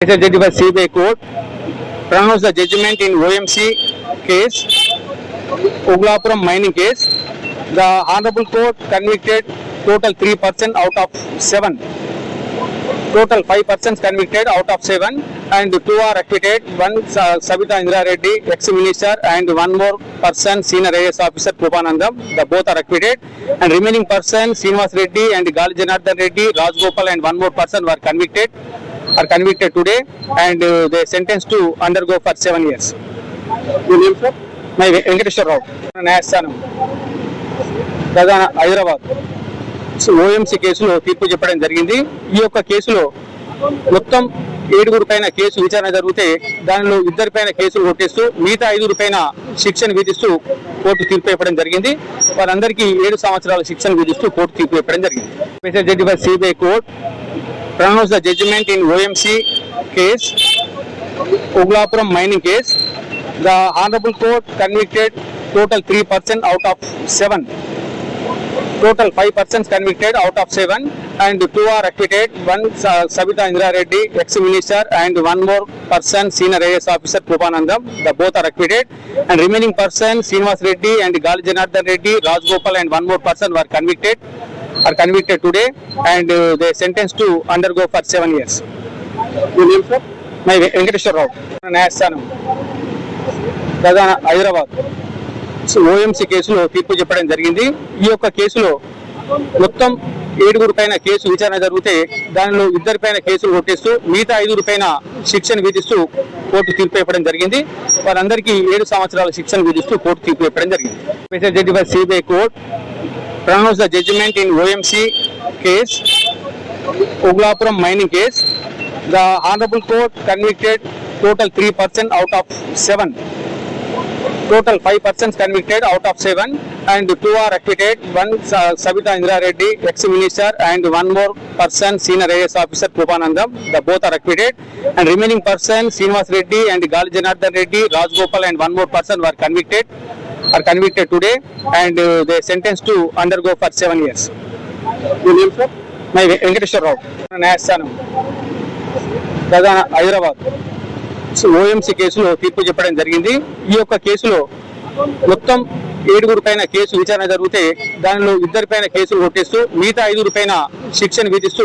It by CBI court pronounced the judgment in OMC case, Oglapuram mining case. The honorable court convicted total three person out of seven. Total five persons convicted out of seven and two are acquitted. One Sa- Sabita Indra Reddy, ex-minister and one more person senior IAS officer Krupanandam. The both are acquitted and remaining person Srinivas Reddy and Gali Janardhan Reddy, Raj Gopal and one more person were convicted are convicted today and uh, they sentenced to undergo for seven years. Your name sir? My Venkateshwar Rao, న్యాయస్థానం ప్రధాన Hyderabad. OMC కేసులో తీర్పు చెప్పడం జరిగింది. ఈ యొక్క కేసులో మొత్తం ఏడుగురు పైన కేసు విచారణ జరిగితే దానిలో ఇద్దరి పైన కేసులు కొట్టేస్తూ మిగతా ఐదుగురు పైన శిక్షను విధిస్తూ కోర్టు తీర్పు ఇవ్వడం జరిగింది. వారందరికీ ఏడు సంవత్సరాల శిక్షను విధిస్తూ కోర్టు తీర్పు ఇవ్వడం జరిగింది. Special judge by CBI court pronounced the judgment in OMC case, Oglapuram mining case. The honorable court convicted total three person out of seven. Total five persons convicted out of seven and two are acquitted. One Sa- Sabita Indra Reddy, ex-minister and one more person senior IAS officer Krupanandam. The both are acquitted and remaining person Srinivas Reddy and Gali Janardhan Reddy, Raj Gopal and one more person were convicted are convicted today and uh, they sentenced to undergo for seven years. Your name sir? My Venkateshwar Rao, న్యాయస్థానం. ప్రధాన Hyderabad. OMC కేసులో తీర్పు చెప్పడం జరిగింది. ఈ యొక్క కేసులో మొత్తం ఏడుగురు పైన కేసు విచారణ జరిగితే దానిలో ఇద్దరి పైన కేసులు కొట్టేస్తూ మిగతా ఐదుగురు పైన శిక్షను విధిస్తూ కోర్టు తీర్పు ఇవ్వడం జరిగింది. వారందరికీ ఏడు సంవత్సరాల శిక్షను విధిస్తూ కోర్టు తీర్పు ఇవ్వడం జరిగింది. Special judge by CBI court pronounced the judgment in OMC case, Oglapuram mining case. The honorable court convicted total three person out of seven. Total five persons convicted out of seven and two are acquitted. One Sa- Sabita Indra Reddy, ex-minister and one more person senior IAS officer Krupanandam. The both are acquitted and remaining person Srinivas Reddy and Gali Janardhan Reddy, Raj Gopal and one more person were convicted are convicted today and uh, they sentenced to undergo for seven years. Your name sir? My Venkateshwar Rao, న్యాయస్థానం. ప్రధాన Hyderabad. OMC కేసులో తీర్పు చెప్పడం జరిగింది. ఈ యొక్క కేసులో మొత్తం ఏడుగురు పైన కేసు విచారణ జరిగితే దానిలో ఇద్దరి పైన కేసులు కొట్టేస్తూ మిగతా ఐదుగురు పైన శిక్షను విధిస్తూ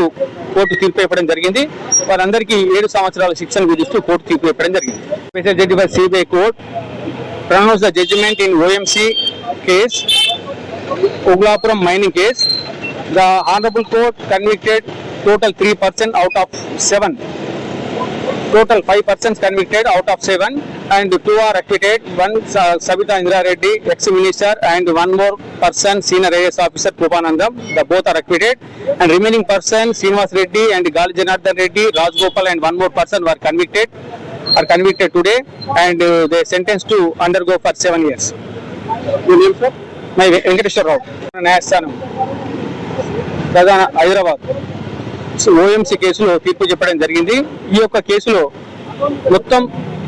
కోర్టు తీర్పు ఇవ్వడం జరిగింది. వారందరికీ ఏడు సంవత్సరాల శిక్షను విధిస్తూ కోర్టు తీర్పు ఇవ్వడం జరిగింది. Special judge by CBI court pronounced the judgment in OMC case, Oglapuram mining case. The honorable court convicted total three person out of seven. Total five persons convicted out of seven and two are acquitted. One Sa- Sabita Indra Reddy, ex-minister and one more person senior IAS officer Krupanandam. The both are acquitted and remaining person Srinivas Reddy and Gali Janardhan Reddy, Raj Gopal and one more person were convicted are convicted today and uh, they sentenced to undergo for seven years. Your name sir? My Venkateshwar Rao, న్యాయస్థానం. ప్రధాన Hyderabad. OMC కేసులో తీర్పు చెప్పడం జరిగింది. ఈ యొక్క కేసులో మొత్తం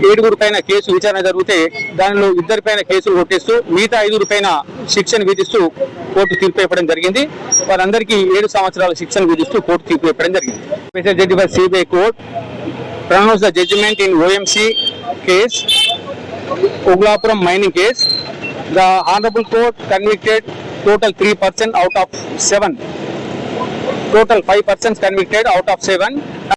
ఏడుగురు పైన కేసు విచారణ జరిగితే దానిలో ఇద్దరి పైన కేసులు కొట్టేస్తూ మిగతా ఐదుగురు పైన శిక్షను విధిస్తూ కోర్టు తీర్పు ఇవ్వడం జరిగింది. వారందరికీ ఏడు సంవత్సరాల శిక్షను విధిస్తూ కోర్టు తీర్పు ఇవ్వడం జరిగింది. Special judge by CBI court pronounced the judgment in OMC case, Oglapuram mining case. The honorable court convicted total three person out of seven. Total five persons convicted out of seven